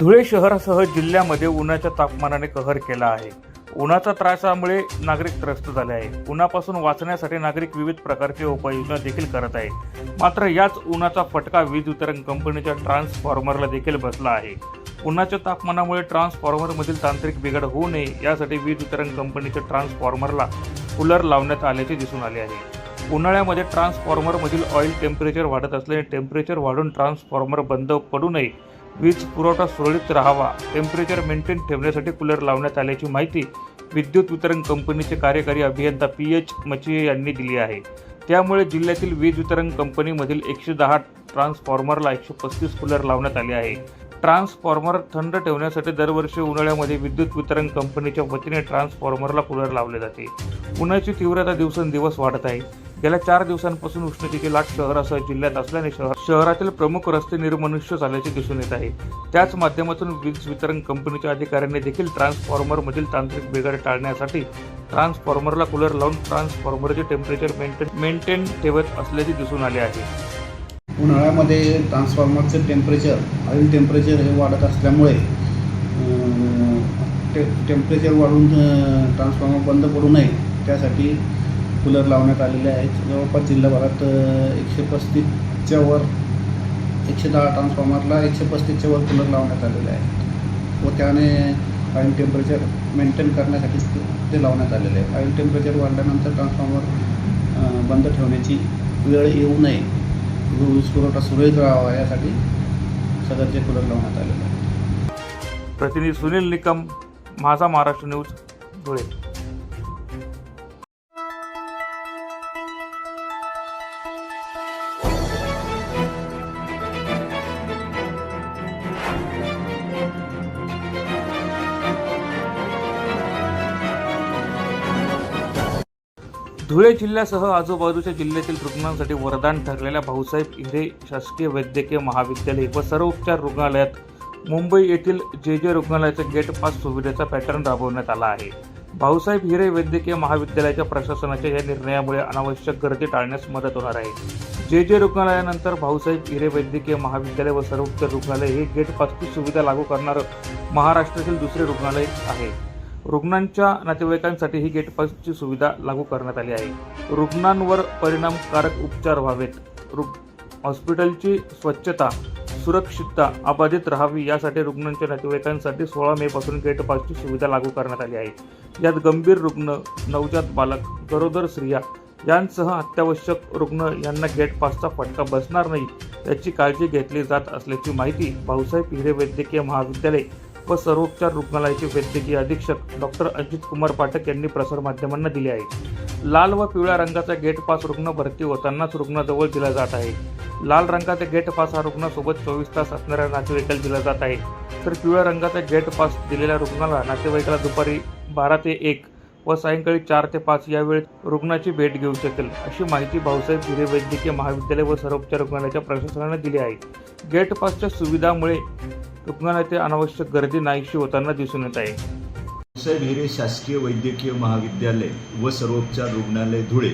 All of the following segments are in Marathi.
धुळे शहरासह जिल्ह्यामध्ये उन्हाच्या तापमानाने कहर केला आहे. उन्हाच्या त्रासामुळे नागरिक त्रस्त झाले आहे उन्हापासून वाचण्यासाठी नागरिक विविध प्रकारचे उपाययोजना देखील करत आहे मात्र याच उन्हाचा फटका वीज वितरण कंपनीच्या ट्रान्सफॉर्मरला देखील बसला आहे. उन्हाच्या तापमानामुळे ट्रान्सफॉर्मरमधील तांत्रिक बिघाड होऊ नये यासाठी वीज वितरण कंपनीच्या ट्रान्सफॉर्मरला कूलर लावण्यात आल्याचे दिसून आले आहे. उन्हाळ्यामध्ये ट्रान्सफॉर्मरमधील ऑइल टेम्परेचर वाढत असल्याने टेम्परेचर वाढून ट्रान्सफॉर्मर बंद पडू नये वीज पुरवठा सुरळीत राहावा टेम्परेचर मेंटेन ठेवण्यासाठी कूलर लावण्यात आल्याची माहिती विद्युत वितरण कंपनीचे कार्यकारी अभियंता पी एच मचिये यांनी दिली आहे. त्यामुळे जिल्ह्यातील वीज वितरण कंपनीमधील एकशे दहा ट्रान्सफॉर्मरला एकशे पस्तीस कूलर लावण्यात आले आहे. ट्रान्सफॉर्मर थंड ठेवण्यासाठी दरवर्षी उन्हाळ्यामध्ये विद्युत वितरण कंपनीच्या वतीने ट्रान्सफॉर्मरला कूलर लावले जाते. उन्हाची तीव्रता दिवसेंदिवस वाढत आहे. गेल्या चार दिवसांपासून उष्णतेची लाट शहरासह जिल्ह्यात असल्याने शहर शहरातील प्रमुख रस्ते निर्मनुष्य झाल्याचे दिसून येत आहे. त्याच माध्यमातून वीज वितरण कंपनीच्या अधिकाऱ्यांनी देखील ट्रान्सफॉर्मरमधील तांत्रिक बिघाड टाळण्यासाठी ट्रान्सफॉर्मरला कूलर लावून ट्रान्सफॉर्मरचे टेम्परेचर मेंटेन मेंटेन ठेवत असल्याचे दिसून आले आहे. उन्हाळ्यामध्ये ट्रान्सफॉर्मरचं टेम्परेचर ऑइल टेम्परेचर हे वाढत असल्यामुळे टे टेम्परेचर वाढून ट्रान्सफॉर्मर बंद पडू नये. त्यासाठी कूलर लावण्यात आलेले आहेत. जवळपास जिल्हाभरात एकशे पस्तीसच्या वर एकशे दहा ट्रान्सफॉर्मरला एकशे पस्तीसच्या वर कूलर लावण्यात आलेले आहेत. व त्याने ऑइल टेम्परेचर मेंटेन करण्यासाठी ते- लावण्यात आलेले आहे ऑइल टेम्परेचर वाढल्यानंतर ट्रान्सफॉर्मर बंद ठेवण्याची वेळ येऊ नये. वीज पुरवठा सुरळीत राहावा यासाठी सदरचे कूलर लावण्यात आलेले आहे प्रतिनिधी सुनील निकम माझा महाराष्ट्र न्यूज धुळे. धुळे जिल्ह्यासह आजूबाजूच्या जिल्ह्यातील रुग्णांसाठी वरदान ठरलेल्या भाऊसाहेब हिरे शासकीय वैद्यकीय महाविद्यालय व सर्वोपचार रुग्णालयात मुंबई येथील जे जे रुग्णालयाच्या गेट पास सुविधेचा पॅटर्न राबवण्यात आला आहे. भाऊसाहेब हिरे वैद्यकीय महाविद्यालयाच्या प्रशासनाच्या या निर्णयामुळे अनावश्यक गर्दी टाळण्यास मदत होणार आहे. जे जे रुग्णालयानंतर भाऊसाहेब हिरे वैद्यकीय महाविद्यालय व सर्वोपचार रुग्णालय हे गेट पासची सुविधा लागू करणारं महाराष्ट्रातील दुसरे रुग्णालय आहे. रुग्णांच्या नातेवाईकांसाठी ही गेटपासची सुविधा लागू करण्यात आली आहे. रुग्णांवर परिणामकारक उपचार व्हावेत. रुग हॉस्पिटलची स्वच्छता सुरक्षितता अबाधित राहावी यासाठी रुग्णांच्या नातेवाईकांसाठी सोळा मे पासून सुविधा लागू करण्यात आली आहे. यात गंभीर रुग्ण नवजात बालक गरोदर स्त्रिया यांसह अत्यावश्यक रुग्ण यांना गेट पासचा फटका बसणार नाही याची काळजी घेतली जात असल्याची माहिती भाऊसाहेब हिरे वैद्यकीय महाविद्यालय व सर्वोपचार रुग्णालयाचे वैद्यकीय अधीक्षक डॉक्टर अजित कुमार पाठक यांनी प्रसारमाध्यमांना दिले आहे लाल व पिवळ्या रंगाचा गेट पास रुग्ण भरती होतानाच रुग्णाजवळ दिला जात आहे. लाल रंगाचा गेट पास हा रुग्णासोबत चोवीस तास असणाऱ्या नातेवाईकाला दिला जात आहे. तर पिवळ्या रंगाचा गेट पास दिलेल्या रुग्णाला नातेवाईकाला दुपारी बारा ते एक व सायंकाळी चार ते पाच या वेळेत रुग्णाची भेट घेऊ शकेल अशी माहिती भाऊसाहेब हिरे वैद्यकीय महाविद्यालय व सर्वोपचार रुग्णालयाच्या प्रशासनाने दिली आहे. गेट पासच्या सुविधामुळे रुग्णालयातील अनावश्यक गर्दी नाहीशी होताना दिसून येत आहे. साहेब हिरे शासकीय वैद्यकीय महाविद्यालय व सर्वोपचार रुग्णालय धुळे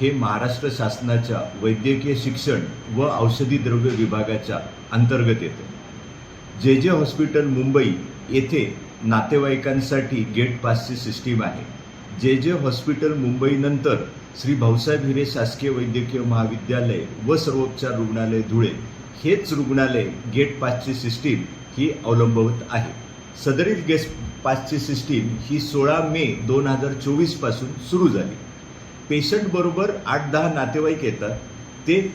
हे महाराष्ट्र शासनाच्या वैद्यकीय शिक्षण व औषधी द्रव्य विभागाच्या अंतर्गत येते. जे जे हॉस्पिटल मुंबई येथे नातेवाईकांसाठी गेट पासची सिस्टीम आहे. जे जे हॉस्पिटल मुंबईनंतर श्री भाऊसाहेब हिरे शासकीय वैद्यकीय महाविद्यालय व सर्वोपचार रुग्णालय धुळे हेच रुग्णालय गेट पासची सिस्टीम ही अवलंबवत आहे. सदरील गेस्ट पासची सिस्टीम ही सोळा मे दोन हजार चोवीसपासून सुरू झाली. पेशंटबरोबर आठ दहा नातेवाईक येतात. ते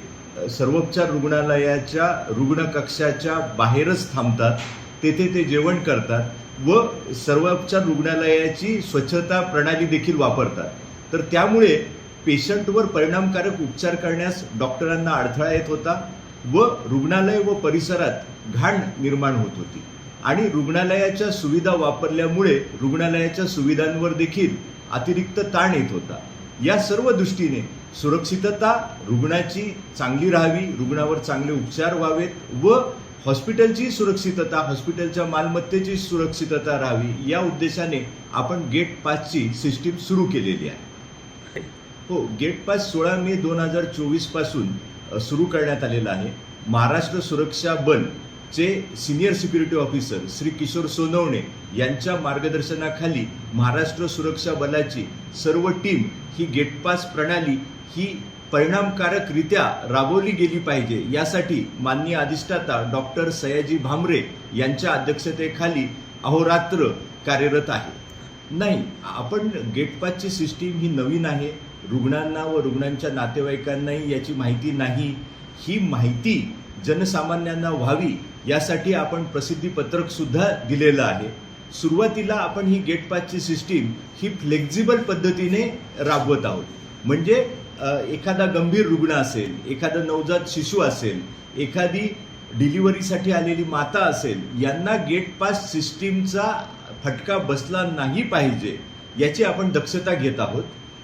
सर्वोपचार रुग्णालयाच्या रुग्णकक्षाच्या बाहेरच थांबतात. तेथे ते जेवण करतात व सर्वोपचार रुग्णालयाची स्वच्छता प्रणाली देखील वापरतात. तर त्यामुळे पेशंटवर परिणामकारक उपचार करण्यास डॉक्टरांना अडथळा येत होता. व रुग्णालय व परिसरात घाण निर्माण होत होती. आणि रुग्णालयाच्या सुविधा वापरल्यामुळे रुग्णालयाच्या सुविधांवर देखील अतिरिक्त ताण येत होता. या सर्व दृष्टीने सुरक्षितता रुग्णाची चांगली राहावी रुग्णावर चांगले उपचार व्हावेत व हॉस्पिटलची सुरक्षितता हॉस्पिटलच्या मालमत्तेची सुरक्षितता राहावी या उद्देशाने आपण गेट पासची सिस्टीम सुरू केलेली आहे. हो गेट पास सोळा मे दोन हजार चोवीसपासून सुरू करण्यात आलेलं आहे. महाराष्ट्र सुरक्षा बल चे senior security officer Shri Kishor Sonawane यांच्या मार्गदर्शनाखाली महाराष्ट्र सुरक्षा बलाची सर्व टीम ही गेटपास प्रणाली ही परिणामकारकरित्या राबवली गेली पाहिजे यासाठी माननीय अधिष्ठाता डॉक्टर सयाजी भामरे यांच्या अध्यक्षतेखाली अहोरात्र कार्यरत आहे. नाही आपण गेटपासची सिस्टीम ही नवीन आहे. रुग्णांना व रुग्णांच्या नातेवाईकांनाही याची माहिती नाही. ही माहिती जनसामान्यांना व्हावी यासाठी आपण प्रसिद्धीपत्रकसुद्धा दिलेलं आहे. सुरुवातीला आपण ही गेट पासची सिस्टीम ही फ्लेक्झिबल पद्धतीने राबवत आहोत. म्हणजे एखादा गंभीर रुग्ण असेल एखादा नवजात शिशू असेल एखादी डिलिव्हरीसाठी आलेली माता असेल यांना गेट पास सिस्टीमचा फटका बसला नाही पाहिजे याची आपण दक्षता घेत आहोत.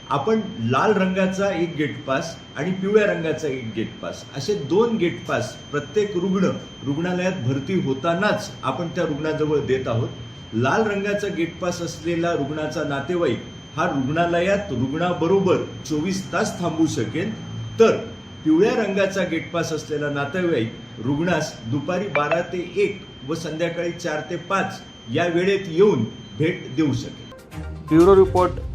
आपण लाल रंगाचा एक गेट पास आणि पिवळ्या रंगाचा एक गेट पास असे दोन गेट पास प्रत्येक रुग्ण रुग्णालयात भरती होतानाच आपण त्या रुग्णाजवळ देत आहोत. लाल रंगाचा गेट पास असलेला रुग्णाचा नातेवाईक हा रुग्णालयात रुग्णाबरोबर चोवीस तास थांबू शकेल. तर पिवळ्या रंगाचा गेट पास असलेला नातेवाईक रुग्णास दुपारी बारा ते एक व संध्याकाळी चार ते पाच या वेळेत येऊन भेट देऊ शकेल. ब्युरो रिपोर्ट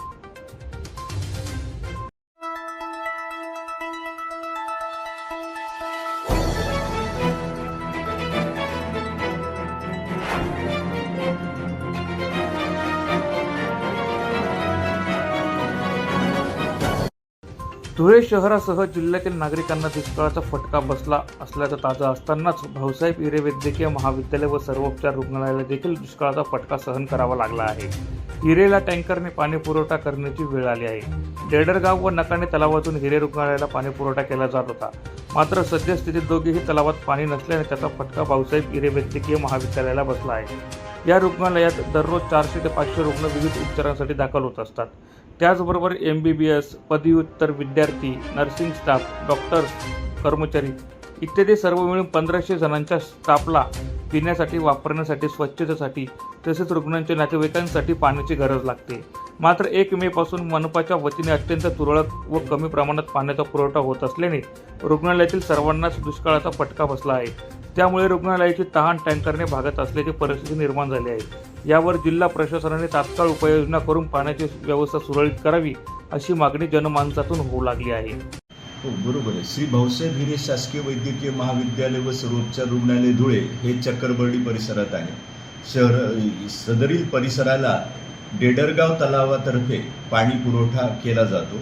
धुळे शहरासह जिल्ह्यातील नागरिकांना दुष्काळाचा फटका बसला असल्याचं ताजं असतानाच भाऊसाहेब हिरे वैद्यकीय महाविद्यालय व सर्वोपचार रुग्णालयाला देखील दुष्काळाचा फटका सहन करावा लागला आहे. हिरेला टँकरने पाणी पुरवठा करण्याची वेळ आली आहे. डेडरगाव व नकाने तलावातून हिरे रुग्णालयाला पाणी पुरवठा केला जात होता. मात्र सद्यस्थितीत दोघेही तलावात पाणी नसल्याने त्याचा फटका भाऊसाहेब हिरे वैद्यकीय महाविद्यालयाला बसला आहे. या रुग्णालयात दररोज चारशे ते पाचशे रुग्ण विविध उपचारांसाठी दाखल होत असतात. त्याचबरोबर एम बी बी एस पदव्युत्तर विद्यार्थी नर्सिंग स्टाफ डॉक्टर्स कर्मचारी इत्यादी सर्व मिळून पंधराशे जणांच्या स्टाफला पिण्यासाठी वापरण्यासाठी स्वच्छतेसाठी तसेच रुग्णांच्या नातेवाईकांसाठी पाण्याची गरज लागते. मात्र एक मे पासून मनपाच्या वतीने अत्यंत तुरळक व कमी प्रमाणात पाण्याचा पुरवठा होत असल्याने रुग्णालयातील सर्वांनाच दुष्काळाचा फटका बसला आहे. त्यामुळे रुग्णालयाची तहान टँकरने भागत असल्याची परिस्थिती निर्माण झाली आहे. यावर जिल्हा प्रशासनाने तात्काळ उपाययोजना करून पाण्याची व्यवस्था सुरळीत करावी अशी मागणी जनमानसातून होऊ लागली आहे. हो बरोबर आहे. श्री भाऊसाहेब हिरे शासकीय वैद्यकीय महाविद्यालय व सर्वोपचार रुग्णालय धुळे हे चक्करबर्डी परिसरात आहे. शहर सदरील परिसराला डेडरगाव तलावातर्फे पाणी पुरवठा केला जातो.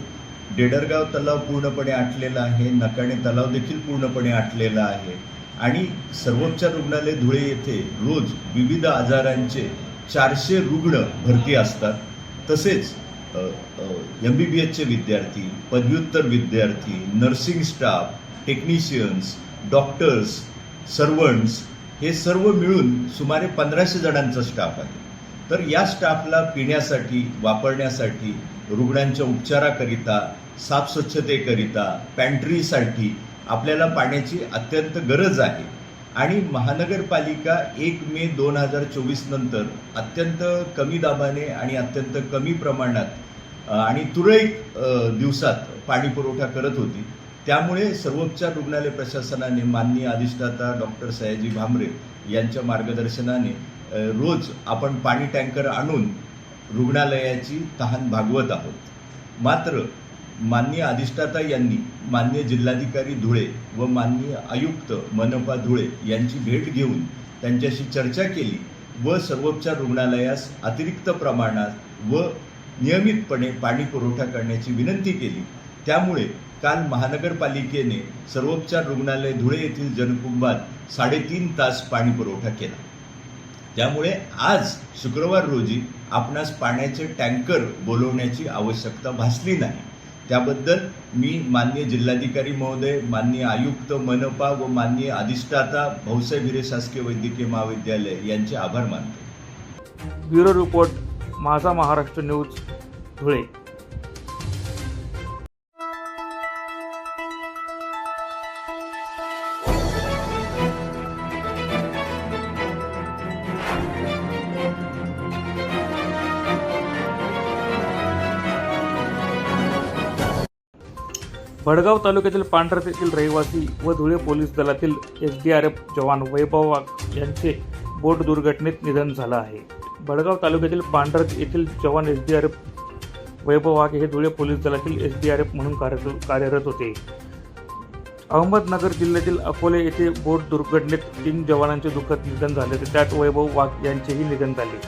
डेडरगाव तलाव पूर्णपणे आटलेला आहे. नकाणे तलाव देखील पूर्णपणे आटलेला आहे. आणि सर्वोपचार रुग्णालय धुळे येथे रोज विविध आजारांचे चारशे रुग्ण भरती असतात. तसेच एम बी बी एसचे विद्यार्थी पदव्युत्तर विद्यार्थी nursing staff technicians doctors servants हे सर्व मिळून सुमारे पंधराशे जणांचा स्टाफ आहे. तर या स्टाफला पिण्यासाठी वापरण्यासाठी रुग्णांच्या उपचाराकरिता साफस्वच्छतेकरिता पॅन्ट्रीसाठी आपल्याला पाण्याची अत्यंत गरज आहे. आणि महानगरपालिका एक मे दोन हजार चोवीस नंतर अत्यंत कमी दाबाने आणि अत्यंत कमी प्रमाणात आणि तुरळक दिवसात पाणी पुरवठा करत होती. त्यामुळे सर्वोपचार रुग्णालय प्रशासनाने माननीय अधिष्ठाता डॉक्टर सयाजी भामरे यांच्या मार्गदर्शनाने रोज आपण पाणी टँकर आणून रुग्णालयाची तहान भागवत आहोत. मात्र माननीय अधिष्ठाता यांनी माननीय जिल्हाधिकारी धुळे व माननीय आयुक्त मनपा धुळे यांची भेट घेऊन त्यांच्याशी चर्चा केली व सर्वोपचार रुग्णालयास अतिरिक्त प्रमाणात व नियमितपणे पाणी पुरवठा करण्याची विनंती केली. त्यामुळे काल महानगरपालिकेने सर्वोपचार रुग्णालय धुळे येथील जनकुंभात साडेतीन तास पाणी पुरवठा केला. त्यामुळे आज शुक्रवार रोजी आपणास पाण्याचे टँकर बोलवण्याची आवश्यकता भासली नाही. त्याबद्दल मी माननीय जिल्हाधिकारी महोदय माननीय आयुक्त मनपा व माननीय अधिष्ठाता भाऊसाहेब हिरे शासकीय वैद्यकीय महाविद्यालय यांचे आभार मानतो. ब्युरो रिपोर्ट माझा महाराष्ट्र न्यूज धुळे. भडगाव तालुक्यातील पांढरत येथील रहिवासी व धुळे पोलीस दलातील एस डी आर एफ जवान वैभव वाघ यांचे बोट दुर्घटनेत निधन झालं आहे. भडगाव तालुक्यातील पांढरत येथील जवान S D R F Vaibhav Wagh हे धुळे पोलीस दलातील एस डी आर एफ म्हणून कार्य कार्यरत होते. अहमदनगर जिल्ह्यातील अकोले येथे बोट दुर्घटनेत तीन जवानांचे दुःखद निधन झाले तर त्यात वैभव वाघ यांचेही निधन झाले.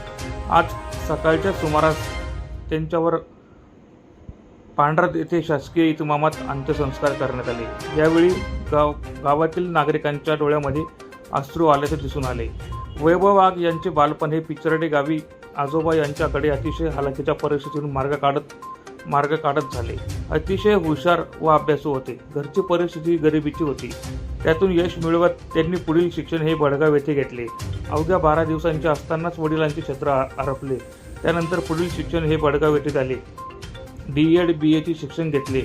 आज सकाळच्या सुमारास त्यांच्यावर पांढरत येथे शासकीय इतमामात अंत्यसंस्कार करण्यात आले. यावेळी गाव गावातील नागरिकांच्या डोळ्यामध्ये अश्रू आल्याचे दिसून आले. वैभव वाघ यांचे बालपण हे पिचरडे गावी आजोबा यांच्याकडे अतिशय हालाकीच्या परिस्थितीतून मार्ग काढत मार्ग काढत झाले. अतिशय हुशार व अभ्यासू होते. घरची परिस्थिती गरिबीची होती. त्यातून यश मिळवत त्यांनी पुढील शिक्षण हे भडगाव येथे घेतले. अवघ्या बारा दिवसांचे असतानाच वडिलांचे क्षेत्र आरपले. त्यानंतर पुढील शिक्षण हे भडगाव येथे झाले. डी एड बी एचे शिक्षण घेतले.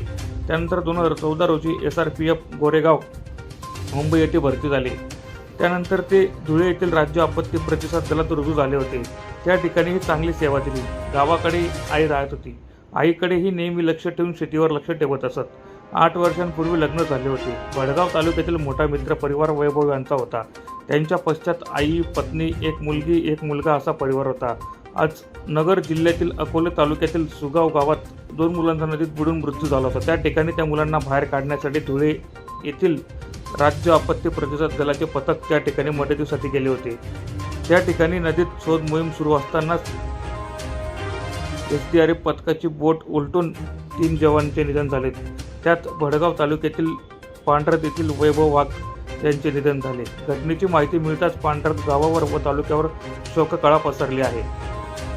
त्यानंतर दोन हजार चौदा रोजी S R P F Goregaon Mumbai येथे भरती झाले. त्यानंतर ते धुळे येथील राज्य आपत्ती प्रतिसाद दलात रुजू झाले होते. त्या ठिकाणीही चांगली सेवा दिली. गावाकडे आई राहत होती. आईकडेही नेहमी लक्ष ठेवून शेतीवर लक्ष ठेवत असत. आठ वर्षांपूर्वी लग्न झाले होते. वडगाव तालुक्यातील मोठा मित्र परिवार वैभव यांचा होता. त्यांच्या पश्चात आई पत्नी एक मुलगी एक मुलगा असा परिवार होता. आज नगर जिल्ह्यातील अकोले तालुक्यातील सुगाव गावात दोन मुलांचा नदीत बुडून मृत्यू झाला होता. त्या ठिकाणी त्या मुलांना बाहेर काढण्यासाठी धुळे येथील राज्य आपत्ती प्रतिसाद दलाचे पथक त्या ठिकाणी मदतीसाठी गेले होते. त्या ठिकाणी नदीत शोध मोहीम सुरू असतानाच एस डी आर एफ पथकाची बोट उलटून तीन जवानांचे निधन झाले. त्यात भडगाव तालुक्यातील पांढरत येथील वैभव वाघ यांचे निधन झाले. घटनेची माहिती मिळताच पांढरत गावावर व तालुक्यावर शोककळा पसरली आहे.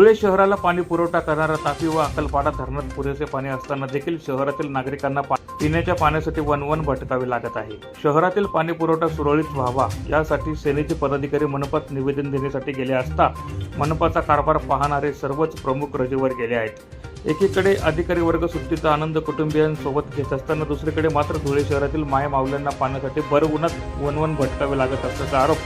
धुळे शहराला पाणी पुरवठा करणारा तापी व अक्कलपाडा धरणात पुरेसे पाणी असताना देखील शहरातील नागरिकांना पा- पिण्याच्या पाण्यासाठी वनवन भटकावे लागत आहे. शहरातील पाणी पुरवठा सुरळीत व्हावा यासाठी सेनेचे पदाधिकारी मनपात निवेदन देण्यासाठी गेले असता मनपाचा कारभार पाहणारे सर्वच प्रमुख रजेवर गेले आहेत. एकीकडे अधिकारी वर्ग सुट्टीचा आनंद कुटुंबियांसोबत घेत असताना दुसरीकडे मात्र धुळे शहरातील माय माऊल्यांना पाण्यासाठी भर उन्हात वनवन भटकावे लागत असल्याचा आरोप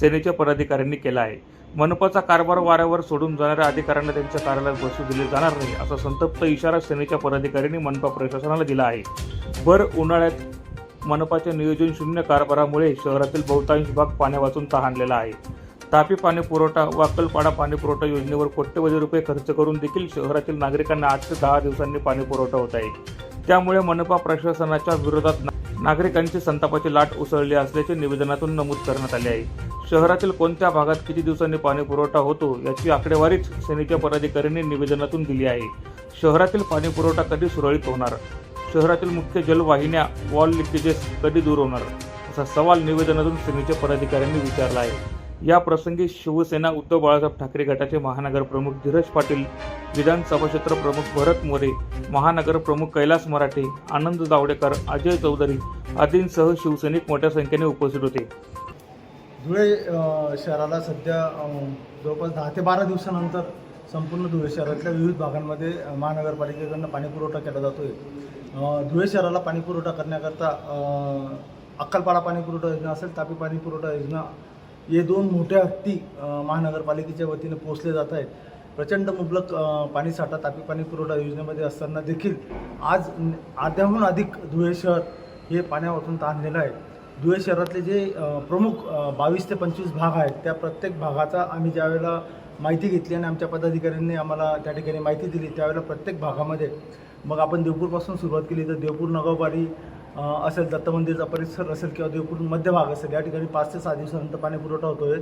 सेनेच्या पदाधिकाऱ्यांनी केला आहे. मनपाचा कारभार वाऱ्यावर सोडून जाणाऱ्या अधिकाऱ्यांना त्यांच्या कार्यालयात बसू दिले जाणार नाही असा संतप्त इशारा सेनेच्या पदाधिकाऱ्यांनी मनपा प्रशासनाला दिला आहे. भर उन्हाळ्यात मनपाच्या नियोजन शून्य कारभारामुळे शहरातील बहुतांश भाग पाण्यावाचून तहानलेला आहे. तापी पाणी पुरवठा वाकलपाडा पाणी पुरवठा योजनेवर कोट्यवधी रुपये खर्च करून देखील शहरातील नागरिकांना आठ ते दहा दिवसांनी पाणी पुरवठा होत आहे. त्यामुळे मनपा प्रशासनाच्या विरोधात ना- नागरिकांची संतापाची लाट उसळली असल्याचे निवेदनातून नमूद करण्यात आले आहे. शहरातील कोणत्या भागात किती दिवसांनी पाणी पुरवठा होतो याची आकडेवारीच सेनेच्या पदाधिकाऱ्यांनी निवेदनातून दिली आहे. शहरातील पाणी पुरवठा कधी सुरळीत होणार? शहरातील मुख्य जलवाहिन्या वॉल लिकेजेस कधी दूर होणार? असा सवाल निवेदनातून सेनेच्या पदाधिकाऱ्यांनी विचारला आहे. या प्रसंगी शिवसेना उद्धव बाळासाहेब ठाकरे गटाचे महानगर प्रमुख धीरज पाटील विधानसभा क्षेत्र प्रमुख भरत मोरे महानगर प्रमुख कैलास मराठे आनंद जावडेकर अजय चौधरी आदींसह शिवसैनिक मोठ्या संख्येने उपस्थित होते. धुळे शहराला सध्या जवळपास दहा ते बारा दिवसानंतर संपूर्ण धुळे शहरातल्या विविध भागांमध्ये महानगरपालिकेकडनं पाणीपुरवठा केला जातो आहे धुळे शहराला पाणीपुरवठा करण्याकरता अक्कलपाडा पाणीपुरवठा योजना असेल तापी पाणीपुरवठा योजना हे दोन मोठ्या हत्ती महानगरपालिकेच्या वतीने पोचले जात आहेत. प्रचंड मुबलक पाणीसाठा तापी पाणी पुरवठा योजनेमध्ये असताना देखील आज अर्ध्याहून अधिक धुळे शहर हे पाण्यावाचून ताणलेलं आहे. धुळे शहरातले जे प्रमुख बावीस ते पंचवीस भाग आहेत त्या प्रत्येक भागाचा आम्ही ज्यावेळेला माहिती घेतली आणि आमच्या पदाधिकाऱ्यांनी आम्हाला त्या ठिकाणी माहिती दिली त्यावेळेला प्रत्येक भागामध्ये. मग आपण देवपूरपासून सुरुवात केली तर देवपूर नगाववाडी असेल दत्त मंदिरचा परिसर असेल किंवा देवपूर मध्य भाग असेल या ठिकाणी पाच ते सहा दिवसानंतर पाणी पुरवठा होतो आहे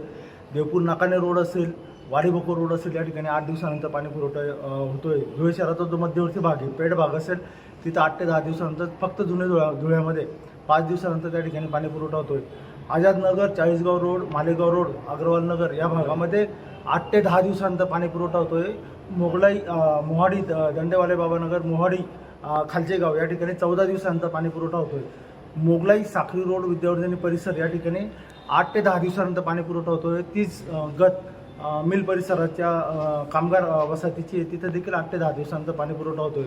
देवपूर नाकाने रोड असेल वाडीबोको रोड असेल या ठिकाणी आठ दिवसानंतर पाणी पुरवठा होतो आहे धुळे शहराचा जो मध्यवर्ती भाग आहे पेड भाग असेल तिथं आठ ते दहा दिवसानंतर फक्त जुने धुळ्या धुळ्यामध्ये पाच दिवसानंतर त्या ठिकाणी पाणी पुरवठा होतो आहे आझादनगर चाळीसगाव रोड मालेगाव रोड अग्रवाल नगर या भागामध्ये आठ ते दहा दिवसानंतर पाणी पुरवठा होतो आहे मोगलाई मोहाडी दंडेवाले बाबानगर मोहाडी खालचे गाव या ठिकाणी चौदा दिवसांचा पाणी पुरवठा होतो आहे मोगलाई साखरी रोड विद्यावर्धनी परिसर या ठिकाणी आठ ते दहा दिवसानंतर पाणी पुरवठा होतो आहे तीच गत मिल परिसराच्या कामगार वसाहतीची आहे. तिथं देखील आठ ते दहा दिवसानंतर पाणी पुरवठा होतोय.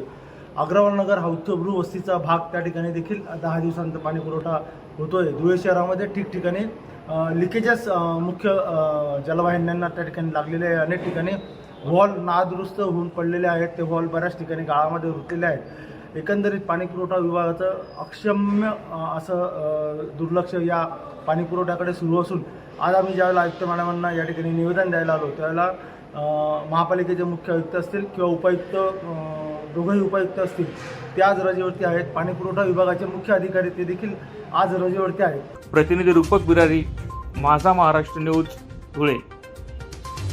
अग्रवाल नगर हा उत्तभ्रू वस्तीचा भाग. त्या ठिकाणी देखील दहा दिवसानंतर पाणी पुरवठा होतोय. धुळे शहरामध्ये ठिकठिकाणी लिकेजेस मुख्य जलवाहिन्यांना त्या ठिकाणी लागलेले आहे. अनेक ठिकाणी वॉल नादुरुस्त होऊन पडलेले आहेत. ते वॉल बऱ्याच ठिकाणी गाळामध्ये रुतलेले आहेत. एकंदरीत पाणीपुरवठा विभागाचं अक्षम्य असं दुर्लक्ष या पाणीपुरवठ्याकडे सुरू असून आज आम्ही ज्यावेळेला आयुक्त मॅडमांना या ठिकाणी निवेदन द्यायला आलो त्यावेळेला महापालिकेचे मुख्य आयुक्त असतील किंवा उपायुक्त दोघंही उपायुक्त असतील ते आज रजेवरती आहेत. पाणीपुरवठा विभागाचे मुख्य अधिकारी ते देखील आज रजेवरती आहेत. प्रतिनिधी रूपक बिरारी माझा महाराष्ट्र न्यूज धुळे.